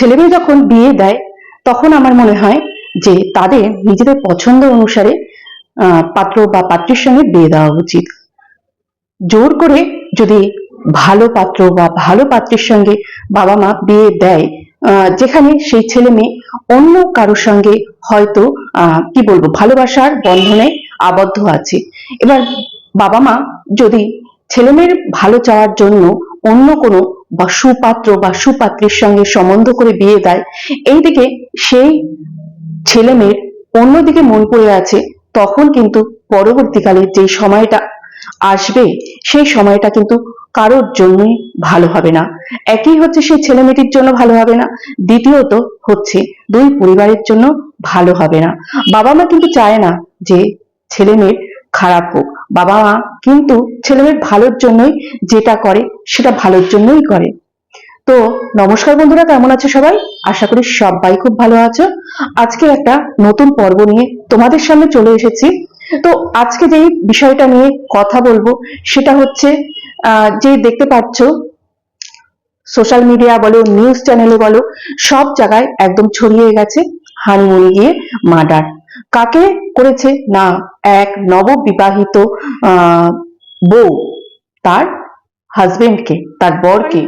ছেলেমেয়ে যখন বিয়ে দেয়, তখন আমার মনে হয় যে তাদের নিজেদের পছন্দ অনুসারে পাত্র বা পাত্রীর সঙ্গে বিয়ে দেওয়া উচিত। জোর করে যদি ভালো পাত্র বা ভালো পাত্রের সঙ্গে বাবা মা বিয়ে দেয় যেখানে সেই ছেলে মেয়ে অন্য কারোর সঙ্গে হয়তো কি বলব, ভালোবাসার বন্ধনে আবদ্ধ আছে। এবার বাবা মা যদি ছেলেমেয়ের ভালো চাওয়ার জন্য অন্য কোনো বা সুপাত্র বা সুপাত্রীর সঙ্গে সম্বন্ধ করে বিয়ে দেয়, এইদিকে সেই ছেলে মেয়ের অন্যদিকে মন পড়ে আছে, তখন কিন্তু পরবর্তীকালে যে সময়টা আসবে, সেই সময়টা কিন্তু কারোর জন্যই ভালো হবে না। একই হচ্ছে সেই ছেলে মেয়েটির জন্য ভালো হবে না, দ্বিতীয়ত হচ্ছে দুই পরিবারের জন্য ভালো হবে না। বাবা মা কিন্তু চায় না যে ছেলে মেয়ের খারাপ হোক। বাবা মা কিন্তু ছেলেমেয়ের ভালোর জন্যই যেটা করে, সেটা ভালোর জন্যই করে। তো নমস্কার বন্ধুরা, কেমন আছো সবাই? আশা করি সবাই খুব ভালো আছো। আজকে একটা নতুন পর্ব নিয়ে তোমাদের সামনে চলে এসেছি। তো আজকে যেই বিষয়টা নিয়ে কথা বলব, সেটা হচ্ছে যে দেখতে পাচ্ছ সোশ্যাল মিডিয়া বলো নিউজ চ্যানেলে বলো, সব জায়গায় একদম ছড়িয়ে গেছে হানিমুনে গিয়ে মার্ডার কাকে করেছে? না, এক নববিবাহিত বউ তার হাজবেন্ডকে তার বরকে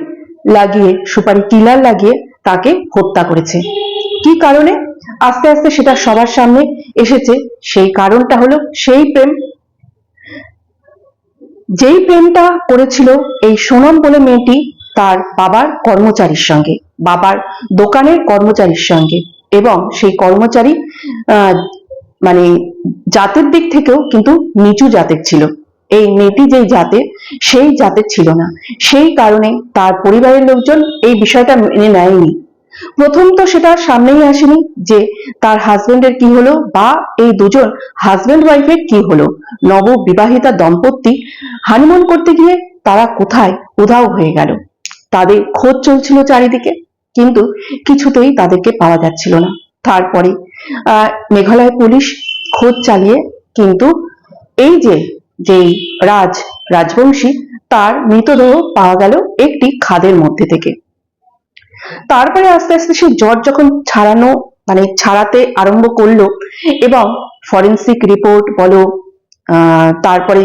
লাগিয়ে, সুপারি কিলার লাগিয়ে তাকে হত্যা করেছে। কি কারণে? আস্তে আস্তে সেটা সবার সামনে এসেছে। সেই কারণটা হলো সেই প্রেম। যেই প্রেমটা করেছিল এই সোনম বলে মেয়েটি তার বাবার কর্মচারীর সঙ্গে, বাবার দোকানের কর্মচারীর সঙ্গে এবং সেই কর্মচারী মানে জাতের দিক থেকেও কিন্তু নিচু জাতের ছিল। এই মেয়েটি যেই জাতের সেই জাতের ছিল না। সেই কারণে তার পরিবারের লোকজন এই বিষয়টা মেনে নেয়নি। প্রথম তো সেটা সামনেই আসেনি যে তার হাজবেন্ডের কি হলো বা এই দুজন হাজবেন্ড ওয়াইফের কি হলো। নব বিবাহিতা দম্পতি হানিমুন করতে গিয়ে তারা কোথায় উধাও হয়ে গেল। তাদের খোঁজ চলছিল চারিদিকে, কিন্তু কিছুতেই তাদেরকে পাওয়া যাচ্ছিল না। তারপরে মেঘালয় পুলিশ খোঁজ চালিয়ে কিন্তু এই যে যেই রাজ, রাজবংশী, তার মৃতদেহ পাওয়া গেল একটি খাদের মধ্যে থেকে। তারপরে আস্তে আস্তে সেই জ্বর যখন ছাড়ানো মানে ছাড়াতে আরম্ভ করল এবং ফরেন্সিক রিপোর্ট বলো তারপরে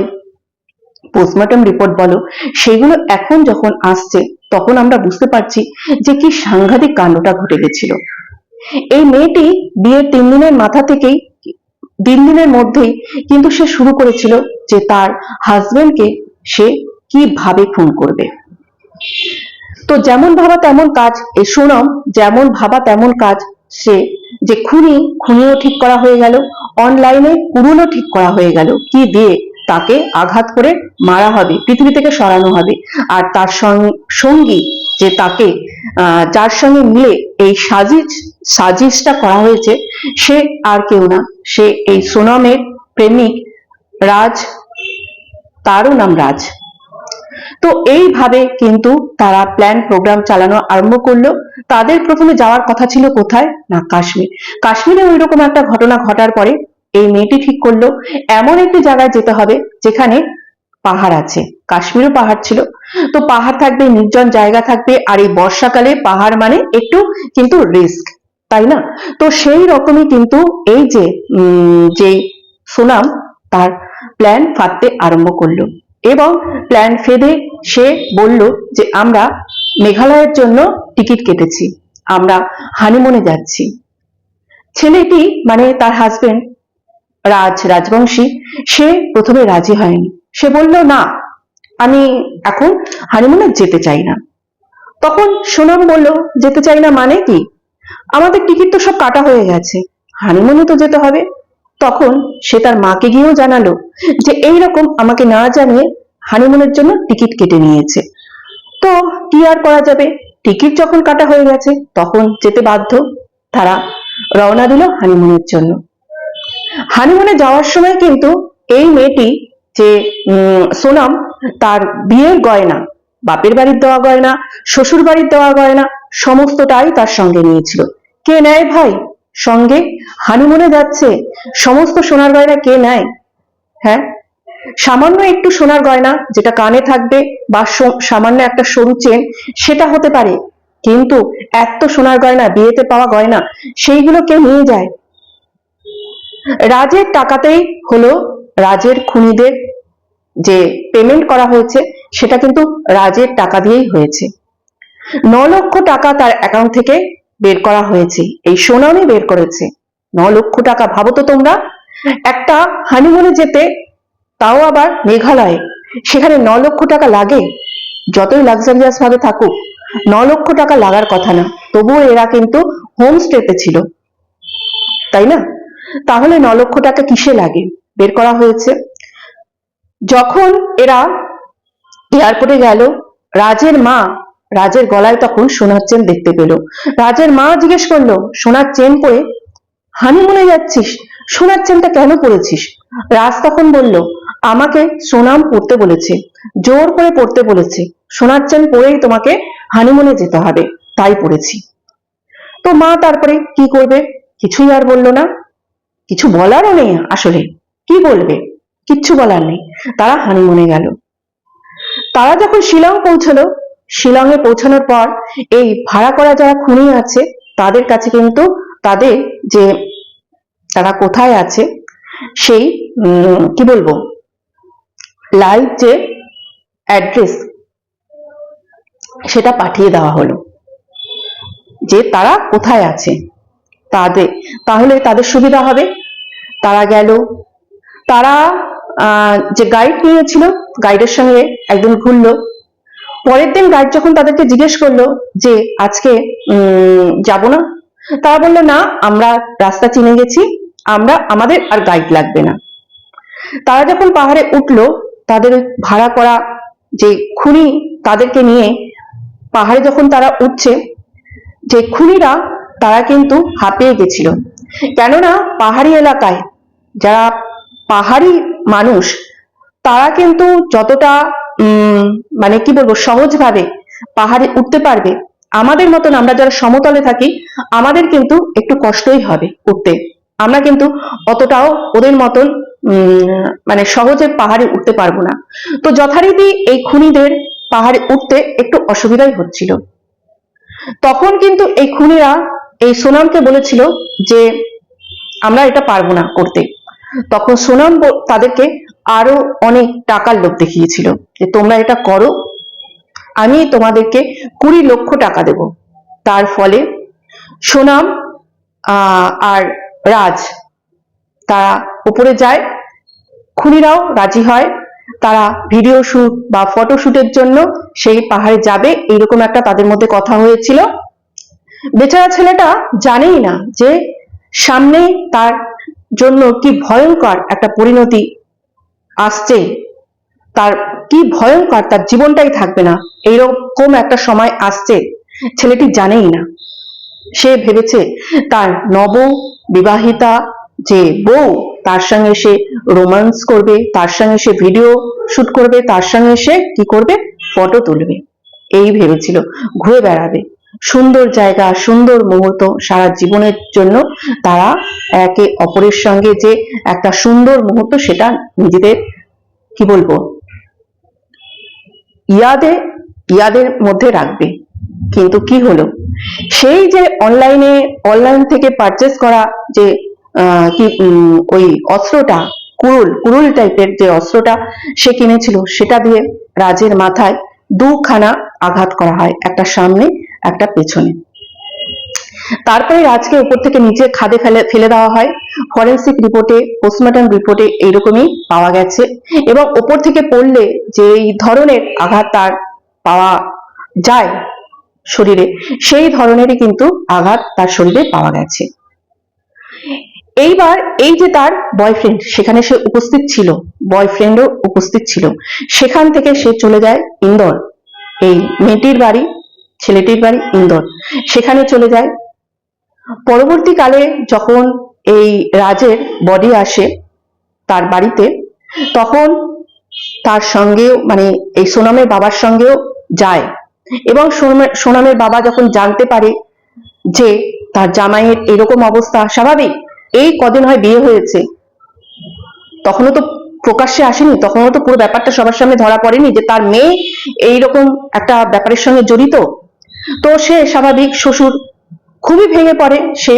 পোস্টমর্টম রিপোর্ট বলো, সেগুলো এখন যখন আসছে, তখন আমরা বুঝতে পারছি যে কি সাংঘাতিক কাণ্ডটা ঘটে গেছিল। এই মেয়েটি বিয়ের তিন দিনের মাথা থেকেই, তিন দিনের মধ্যেই কিন্তু সে শুরু করেছিল যে তার হাজবেন্ডকে সে কীভাবে খুন করবে। তো যেমন ভাবা তেমন কাজ এই সুনম যেমন ভাবা তেমন কাজ, সে যে খুনি, খুনিও ঠিক করা হয়ে গেল অনলাইনে পুরনো ঠিক করা হয়ে গেল, কি দিয়ে তাকে আঘাত করে মারা হবে, পৃথিবী থেকে সরানো হবে, আর তার সঙ্গী যে তাকে যার সঙ্গে মিলে এই সাজিশ সাজিশটা করা হয়েছে, সে আর কেউ না। সে এই সোনমের প্রেমিক রাজ, তারও নাম রাজ। তো এইভাবে কিন্তু তারা প্ল্যান প্রোগ্রাম চালানো আরম্ভ করল। তাদের প্রথমে যাওয়ার কথা ছিল কোথায়? না, কাশ্মীর। কাশ্মীরে ওই রকম একটা ঘটনা ঘটার পরে এই মেয়েটি ঠিক করল, এমন একটি জায়গায় যেতে হবে যেখানে পাহাড় আছে। কাশ্মীরও পাহাড় ছিল। তো পাহাড় থাকবে, নির্জন জায়গা থাকবে, আর এই বর্ষাকালে পাহাড় মানে একটু কিন্তু রিস্ক তাই না? তো সেই রকমই কিন্তু এই যে যে সুনাম, তার প্ল্যান ফাঁদতে আরম্ভ করল। এবং প্ল্যান ফেদে সে বলল যে, আমরা মেঘালয়ের জন্য টিকিট কেটেছি। আমরা হানিমুনে যাচ্ছি। ছেলেটি মানে তার হাজবেন্ড রাজ, রাজবংশী, সে প্রথমে রাজি হয়নি। সে বলল, না, আমি এখন হানিমুনে যেতে চাই না। তখন সোনম বলল, যেতে চাই না মানে কি? আমাদের টিকিট তো সব কাটা হয়ে গেছে হানিমুনে তো যেতে হবে। তখন সে তার মাকে গিয়েও জানালো যে এই রকম আমাকে না জানিয়ে হানিমুনের জন্য টিকিট কেটে নিয়েছে। তো কি আর করা যাবে? টিকিট যখন কাটা হয়ে গেছে, তখন যেতে বাধ্য। তারা রওনা দিল হানিমুনের জন্য। হানিমুনে যাওয়ার সময় কিন্তু এই মেয়েটি যে সোনাম তার বিয়ের গয়না, বাপের বাড়ির দেওয়া গয়না, শ্বশুর বাড়ির দেওয়া গয়না, সমস্তটাই তার সঙ্গে নিয়েছিল। কে নেয় ভাই? সঙ্গে হানিমুনে যাচ্ছে। সমস্ত সোনার গয়না কে নেয়? হ্যাঁ? সামান্য একটু সোনার গয়না যেটা কানে থাকবে বা সামান্য একটা সরু চেন, সেটা হতে পারে। কিন্তু এত সোনার গয়না, বিয়েতে পাওয়া গয়না, সেইগুলো কেউ নিয়ে যায়। রাজের টাকাতেই হলো রাজের খুনিদের যে পেমেন্ট করা হয়েছে, সেটা কিন্তু রাজের টাকা দিয়েই হয়েছে। ন লক্ষ টাকা তার অ্যাকাউন্ট থেকে বের করা হয়েছে। এই সোনামই বের করেছে। ন লক্ষ টাকা ভাবো তো তোমরা। একটা হানিমুনে যেতে, তাও আবার মেঘালয়ে। সেখানে ন লক্ষ টাকা লাগে। যতই লাক্সারিয়াস ভাবে থাকুক, ন লক্ষ টাকা লাগার কথা না। তবুও এরা কিন্তু হোমস্টেতে ছিল। তাই না? তাহলে ন টাকা কিসে লাগে? বের করা হয়েছে। যখন এরা এয়ারপোর্টে গেল, রাজের মা রাজের গলায় তখন সোনার চেন দেখতে পেল। রাজের মা জিজ্ঞেস করল, সোনার চেন পরে হানিমুনে যাচ্ছিস? সোনার চেনটা কেন পরেছিস? রাজ তখন বলল, আমাকে সোনাম পড়তে বলেছে, জোর করে পড়তে বলেছে। সোনার চেন পরেই তোমাকে হানিমুনে যেতে হবে, তাই পড়েছি। তো মা তারপরে কি করবে? কিছুই আর বলল না। কিছু বলারও নেই আসলে। কি বলবে? কিচ্ছু বলার নেই। তারা হানিমুনে গেল। তারা যখন শিলং পৌঁছলো, শিলংয়ে পৌঁছানোর পর এই ভাড়া করা যারা খুনি আছে, তাদের কাছে কিন্তু তাদের যে তারা কোথায় আছে, সেই কি বলব? লাইভ যে অ্যাড্রেস সেটা পাঠিয়ে দেওয়া হলো। যে তারা কোথায় আছে। তাদের। তাহলে তাদের সুবিধা হবে? তারা গেল। তারা যে গাইড নিয়েছিল গাইডের সঙ্গে একদিন ঘুরলো। পরের দিন গাইড যখন তাদেরকে জিজ্ঞেস করল যে, আজকে যাব না? তারা বলল, না, আমরা রাস্তা চিনে গেছি। আমরা, আমাদের আর গাইড লাগবে না। তারা যখন পাহাড়ে উঠল, তাদের ভাড়া করা যে খুনি তাদেরকে নিয়ে পাহাড়ে যখন তারা উঠছে, যে খুনিরা তারা কিন্তু হাঁপিয়ে গেছিল। কেননা পাহাড়ি এলাকায় যারা পাহাড়ি মানুষ, তারা কিন্তু যতটা মানে কি বলব, সহজভাবে পাহাড়ে উঠতে পারবে। আমাদের মতন আমরা যারা সমতলে থাকি, আমাদের কিন্তু একটু কষ্টই হবে উঠতে। আমরা কিন্তু অতটাও ওদের মতন মানে সহজে পাহাড়ে উঠতে পারব না। তো যথারীতি এই খুনিদের পাহাড়ে উঠতে একটু অসুবিধাই হচ্ছিল। তখন কিন্তু এই খুনিরা এই সোনামকে বলেছিল যে, আমরা এটা পারব না করতে। তখন সোনাম তাদেরকে আরও অনেক টাকার লোভ দেখিয়েছিল যে, তোমরা এটা করো, আমি তোমাদেরকে কুড়ি লক্ষ টাকা দেব। তার ফলে সোনাম আর রাজ, তারা উপরে যায়, খুনিরাও রাজি হয়, তারা ভিডিও শুট বা ফটো শুটের জন্য সেই পাহাড়ে যাবে, এইরকম একটা তাদের মধ্যে কথা হয়েছিল। বেচারা ছেলেটা জানেই না যে সামনে তার জন্য কি ভয়ঙ্কর একটা পরিণতি আসছে। তার কি ভয়ঙ্কর, তার জীবনটাই থাকবে না। এইরকম একটা সময় আসছে, ছেলেটি জানেই না। সে ভেবেছে তার নব বিবাহিতা যে বউ, তার সঙ্গে সে রোমান্স করবে, তার সঙ্গে সে ভিডিও শুট করবে, তার সঙ্গে সে কি করবে? ফটো তুলবে। এই ভেবেছিল, ঘুরে বেড়াবে। সুন্দর জায়গা, সুন্দর মুহূর্ত সারা জীবনের জন্য তারা একে অপরের সঙ্গে যে একটা সুন্দর মুহূর্ত সেটা নিজেদের, কি বলব? ইয়াদে, ইয়াদের মধ্যে রাখবে। কিন্তু কি হলো? সেই যে অনলাইনে অনলাইন থেকে পারচেস করা যে কি ওই অস্ত্রটা, কুরুল কুরুল টাইপের যে অস্ত্রটা সে কিনেছিল, সেটা দিয়ে রাজের মাথায় দুখানা আঘাত করা হয় একটা সামনে। একটা পেছনে। তারপরে রাজকে উপর থেকে নিচে খাদে ফেলে ফেলে দেওয়া হয়। ফরেন্সিক রিপোর্টে পোস্টমর্টম রিপোর্টে এইরকমই পাওয়া গেছে। এবং উপর থেকে পড়লে যে এই ধরনের আঘাত তার পাওয়া যায় শরীরে, সেই ধরনেরই কিন্তু আঘাত তার শরীরে পাওয়া গেছে। এইবার এই যে তার বয়ফ্রেন্ড সেখানে সে উপস্থিত ছিল বয়ফ্রেন্ডও উপস্থিত ছিল। সেখান থেকে সে চলে যায় ইন্দোর। এই মেয়েটির বাড়ি ছেলেটির বাড়ি ইন্দোর। সেখানে চলে যায়। পরবর্তীকালে যখন এই রাজের বডি আসে তার বাড়িতে, তখন তার সঙ্গেও মানে এই সোনামের বাবার সঙ্গেও যায় এবং সোনামের বাবা যখন জানতে পারে যে তার জামাইয়ের এরকম অবস্থা, স্বাভাবিক এই কদিন হয় বিয়ে হয়েছে, তখনও তো প্রকাশ্যে আসেনি, তখনও তো পুরো ব্যাপারটা সবার সামনে ধরা পড়েনি যে তার মেয়ে এইরকম একটা ব্যাপারের সঙ্গে জড়িত। তো সে স্বাভাবিক শ্বশুর খুবই ভেঙে পড়ে, সে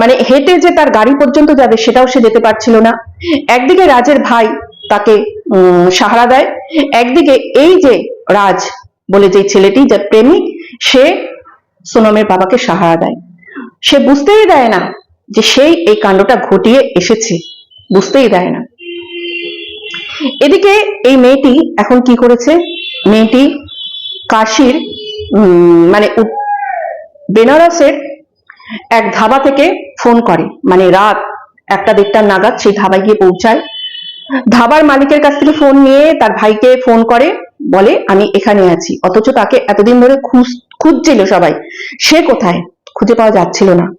মানে হেঁটে যে তার গাড়ি পর্যন্ত যাবে সেটাও সে যেতে পারছিল না। একদিকে রাজের ভাই তাকে সাহারা দেয়, একদিকে এই যে রাজ বলে যে ছেলেটি যে প্রেমিক, সে সোনমের বাবাকে সাহারা দেয়। সে বুঝতেই দেয় না যে সেই এই কাণ্ডটা ঘটিয়ে এসেছে। বুঝতেই দেয় না। এদিকে এই মেয়েটি এখন কি করেছে? মেয়েটি কাশির মানে বেনারসের এক ধাবা থেকে ফোন করে। মানে রাত একটা দেড়টার নাগাদ সেই ধাবায় গিয়ে পৌঁছায়। ধাবার মালিকের কাছ থেকে ফোন নিয়ে তার ভাইকে ফোন করে, বলে, আমি এখানে আছি। অথচ তাকে এতদিন ধরে খুঁজ- খুঁজছিল সবাই। সে কোথায়? খুঁজে পাওয়া যাচ্ছিল না।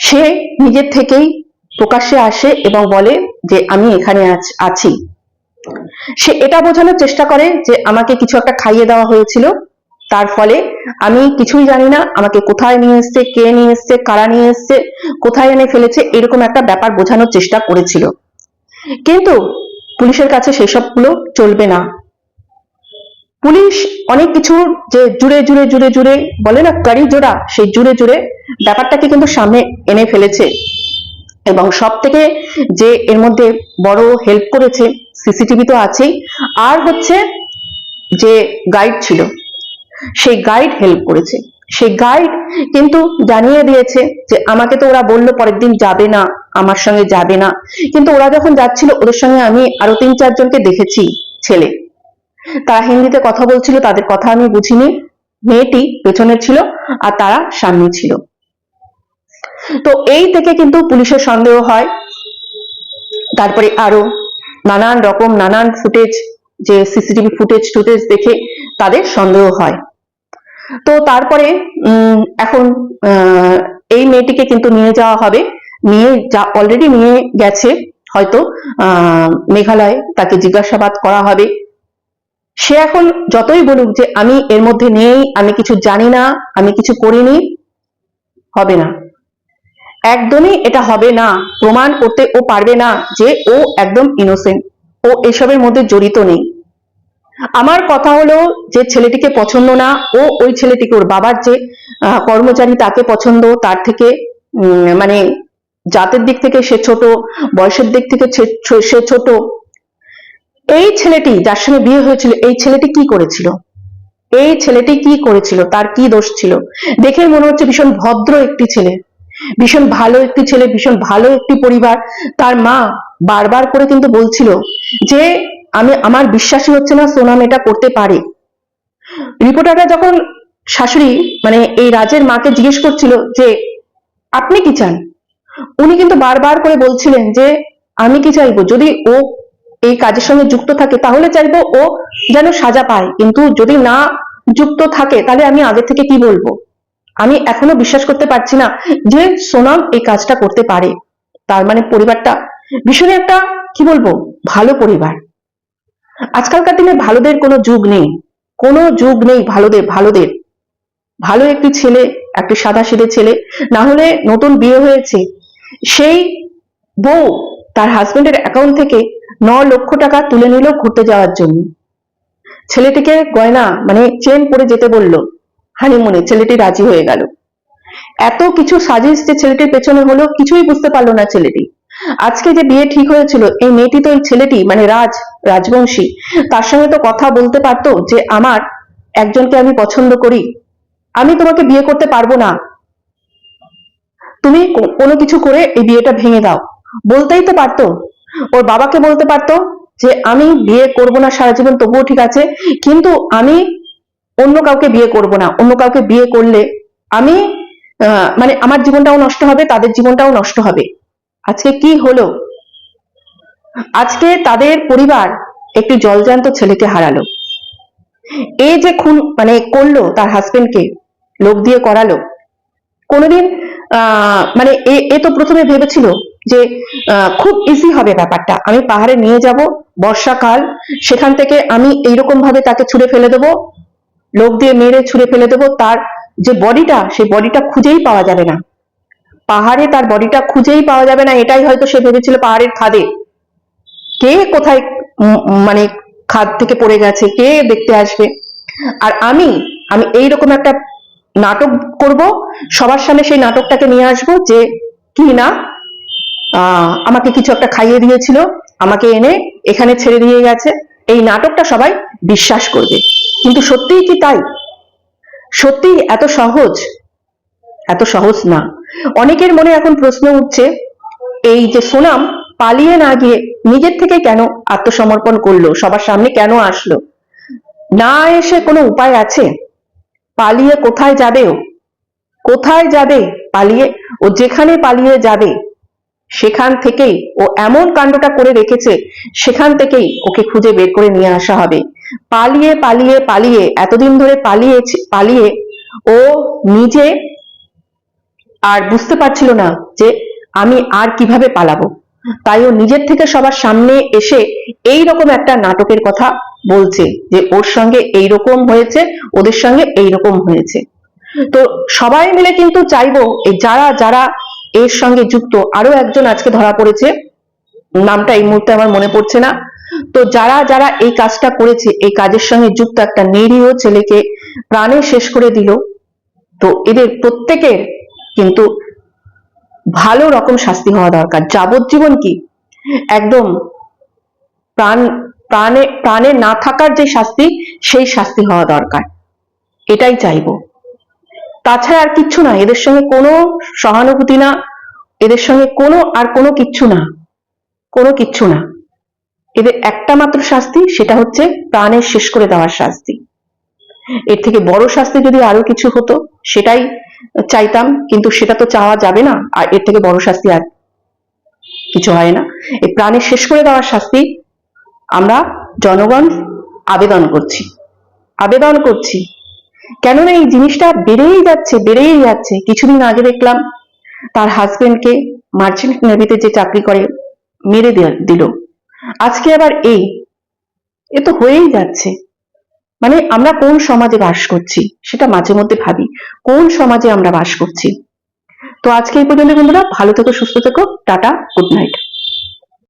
সে নিজের থেকেই প্রকাশ্যে আসে এবং বলে যে, আমি এখানে আছ- আছি। সে এটা বোঝানোর চেষ্টা করে যে, আমাকে কিছু একটা খাইয়ে দেওয়া হয়েছিল। তার ফলে আমি কিছুই জানি না, আমাকে কোথায় নিয়ে এসছে, কে নিয়ে এসছে, কারা নিয়ে এসছে, কোথায় এনে ফেলেছে, এরকম একটা ব্যাপার বোঝানোর চেষ্টা করেছিল। কিন্তু পুলিশের কাছে সেসবগুলো চলবে না। পুলিশ অনেক কিছু যে জুড়ে জুড়ে জুড়ে জুড়ে বলে না, কারি জোড়া, সেই জুড়ে জুড়ে ব্যাপারটাকে কিন্তু সামনে এনে ফেলেছে। এবং সব থেকে যে এর মধ্যে বড় হেল্প করেছে সিসিটিভি তো আছেই, আর হচ্ছে যে গাইড ছিল। সেই গাইড হেল্প করেছে। সেই গাইড কিন্তু জানিয়ে দিয়েছে যে, আমাকে তো ওরা বলল পরের দিন যাবে না, আমার সঙ্গে যাবে না। কিন্তু ওরা যখন যাচ্ছিল, ওদের সঙ্গে আমি আরও তিন চারজনকে দেখেছি, ছেলে। তারা হিন্দিতে কথা বলছিল, তাদের কথা আমি বুঝিনি। মেয়েটি পেছনে ছিল আর তারা সামনে ছিল। তো এই থেকে কিন্তু পুলিশের সন্দেহ হয়। তারপরে আরও নানান রকম, নানান ফুটেজ যে সিসিটিভি ফুটেজ টুটেজ দেখে তাদের সন্দেহ হয়। তো তারপরে এখন এই মেয়েটিকে কিন্তু নিয়ে যাওয়া হবে। নিয়ে যা অলরেডি নিয়ে গেছে, হয়তো মেঘালয়ে তাকে জিজ্ঞাসাবাদ করা হবে। সে এখন যতই বলুক যে আমি এর মধ্যে নেই, আমি কিছু জানি না, আমি কিছু করিনি, হবে না। একদমই এটা হবে না। প্রমাণ করতে ও পারবে না যে ও একদম ইনোসেন্ট ও এসবের মধ্যে জড়িত নেই। আমার কথা হলো যে ছেলেটিকে পছন্দ না, ও ওই ছেলেটিকে, ওর বাবার যে কর্মচারী তাকে পছন্দ, তার থেকে মানে জাতের দিক থেকে সে ছোট, বয়সের দিক থেকে সে ছোট। এই ছেলেটি যার সঙ্গে বিয়ে হয়েছিল, এই ছেলেটি কি করেছিল? এই ছেলেটি কি করেছিল? তার কি দোষ ছিল? দেখে মনে হচ্ছে ভীষণ ভদ্র একটি ছেলে, ভীষণ ভালো একটি ছেলে, ভীষণ ভালো একটি পরিবার। তার মা বারবার করে কিন্তু বলছিল যে আমি, আমার বিশ্বাসই হচ্ছে না সোনাম এটা করতে পারে। রিপোর্টাররা যখন শাশুড়ি মানে এই রাজের মাকে জিজ্ঞেস করছিল যে, আপনি কি চান? উনি কিন্তু বারবার করে বলছিলেন যে, আমি কি চাইব? যদি ও এই কাজের সঙ্গে যুক্ত থাকে, তাহলে চাইব ও যেন সাজা পায়। কিন্তু যদি না যুক্ত থাকে, তাহলে আমি আগে থেকে কি বলব? আমি এখনও বিশ্বাস করতে পারছি না যে সোনাম এই কাজটা করতে পারে। তার মানে পরিবারটা, ভীষণ একটা, কি বলব, ভালো পরিবার। আজকালকার দিনে ভালোদের কোনো যুগ নেই। কোনো যুগ নেই ভালোদের ভালোদের। ভালো একটি ছেলে, একটি সাদা সিধে ছেলে, না হলে নতুন বিয়ে হয়েছে। সেই বউ তার হাজবেন্ডের অ্যাকাউন্ট থেকে ন লক্ষ টাকা তুলে নিল ঘুরতে যাওয়ার জন্য। ছেলেটিকে গয়না মানে চেন পরে যেতে বলল হানিমুনে ছেলেটি রাজি হয়ে গেল। এত কিছু সাজিশ যে ছেলেটির পেছনে হলো, কিছুই বুঝতে পারল না ছেলেটি। আজকে যে বিয়ে ঠিক হয়েছিল, এই মেয়েটি তো এই ছেলেটি মানে রাজ, রাজবংশী। তার সঙ্গে তো কথা বলতে পারতো যে আমার একজনকে আমি পছন্দ করি। আমি তোমাকে বিয়ে করতে পারব না। তুমি কোনো কিছু করে এই বিয়েটা ভেঙে দাও। বলতেই তো পারতো। ওর বাবাকে বলতে পারতো যে, আমি বিয়ে করব না সারা জীবন, তবুও ঠিক আছে, কিন্তু আমি অন্য কাউকে বিয়ে করব না। অন্য কাউকে বিয়ে করলে আমি মানে আমার জীবনটাও নষ্ট হবে, তাদের জীবনটাও নষ্ট হবে। আজকে কি হলো? আজকে তাদের পরিবার একটি জলজান্ত ছেলেকে হারালো। এ যে খুন মানে করল তার হাজবেন্ডকে লোক দিয়ে করালো, কোনোদিন মানে এ তো প্রথমে ভেবেছিল যে খুব ইজি হবে ব্যাপারটা। আমি পাহাড়ে নিয়ে যাব, বর্ষাকাল, সেখান থেকে আমি এইরকম ভাবে তাকে ছুঁড়ে ফেলে দেবো লোক দিয়ে মেরে ছুঁড়ে ফেলে দেবো, তার যে বডিটা সেই বডিটা খুঁজেই পাওয়া যাবে না। পাহাড়ে তার বডিটা খুঁজেই পাওয়া যাবে না, এটাই হয়তো সে ভেবেছিল পাহাড়ের খাদে। কে কোথায় মানে খাদ থেকে পড়ে গেছে, কে দেখতে আসবে? আর আমি আমি এইরকম একটা নাটক করব, সবার সামনে সেই নাটকটাকে নিয়ে আসব যে, কি না আমাকে কিছু একটা খাইয়ে দিয়েছিল, আমাকে এনে এখানে ছেড়ে দিয়ে গেছে। এই নাটকটা সবাই বিশ্বাস করবে। কিন্তু সত্যিই কি তাই? সত্যি এত সহজ এত সহজ না। অনেকের মনে এখন প্রশ্ন উঠছে, এই যে সোনাম পালিয়ে না গিয়ে নিজের থেকে কেন আত্মসমর্পণ করল? সবার সামনে কেন আসলো? না এসে কোনো উপায় আছে? পালিয়ে কোথায় যাবে ও? কোথায় যাবে পালিয়ে? ও যেখানে পালিয়ে যাবে, সেখান থেকেই ও এমন কাণ্ডটা করে রেখেছে, সেখান থেকেই ওকে খুঁজে বের করে নিয়ে আসা হবে। পালিয়ে পালিয়ে পালিয়ে, এতদিন ধরে পালিয়ে পালিয়ে ও নিজে আর বুঝতে পারছিল না যে আমি আর কীভাবে পালাবো। তাই ও নিজের থেকে সবার সামনে এসে এই রকম একটা নাটকের কথা বলছে যে ওর সঙ্গে এই রকম হয়েছে, ওদের সঙ্গে এই রকম হয়েছে। তো সবাই মিলে কিন্তু চাইব যারা যারা এর সঙ্গে যুক্ত আরও একজন আজকে ধরা পড়েছে। নামটা এই মুহূর্তে আমার মনে পড়ছে না। তো যারা যারা এই কাজটা করেছে, এই কাজের সঙ্গে যুক্ত একটা নিরীহ ছেলেকে প্রাণে শেষ করে দিল। তো এদের প্রত্যেকের কিন্তু ভালো রকম শাস্তি হওয়া দরকার। যাবজ্জীবন কি? একদম প্রাণ, প্রাণে প্রাণে না থাকার যে শাস্তি, সেই শাস্তি হওয়া দরকার। এটাই চাইব। তাছাড়া আর কিচ্ছু না, এদের সঙ্গে কোনো সহানুভূতি না, এদের সঙ্গে কোনো আর কোনো কিচ্ছু না, কোনো কিচ্ছু না। এদের একটা মাত্র শাস্তি, সেটা হচ্ছে প্রাণের শেষ করে দেওয়ার শাস্তি। এর থেকে বড় শাস্তি যদি আরও কিছু হতো, সেটাই চাইতাম, কিন্তু সেটা তো চাওয়া যাবে না, আর এর থেকে বড় শাস্তি আর কিছু হয় না। এই প্রাণের শেষ করে দেওয়ার শাস্তি আমরা জনগণ আবেদন করছি। আবেদন করছি। কেননা এই জিনিসটা বেড়েই যাচ্ছে বেড়েই যাচ্ছে। কিছুদিন আগে দেখলাম, তার হাজবেন্ডকে মার্চেন্ট নেভিতে যে চাকরি করে, মেরে দিল। আজকে আবার এই। এ তো হয়েই যাচ্ছে। মানে আমরা কোন সমাজে বাস করছি, সেটা মাঝে মধ্যে ভাবি। কোন সমাজে আমরা বাস করছি। তো আজকে এই পর্যন্ত বন্ধুরা, ভালো থেকো, সুস্থ থেকো, টাটা গুড নাইট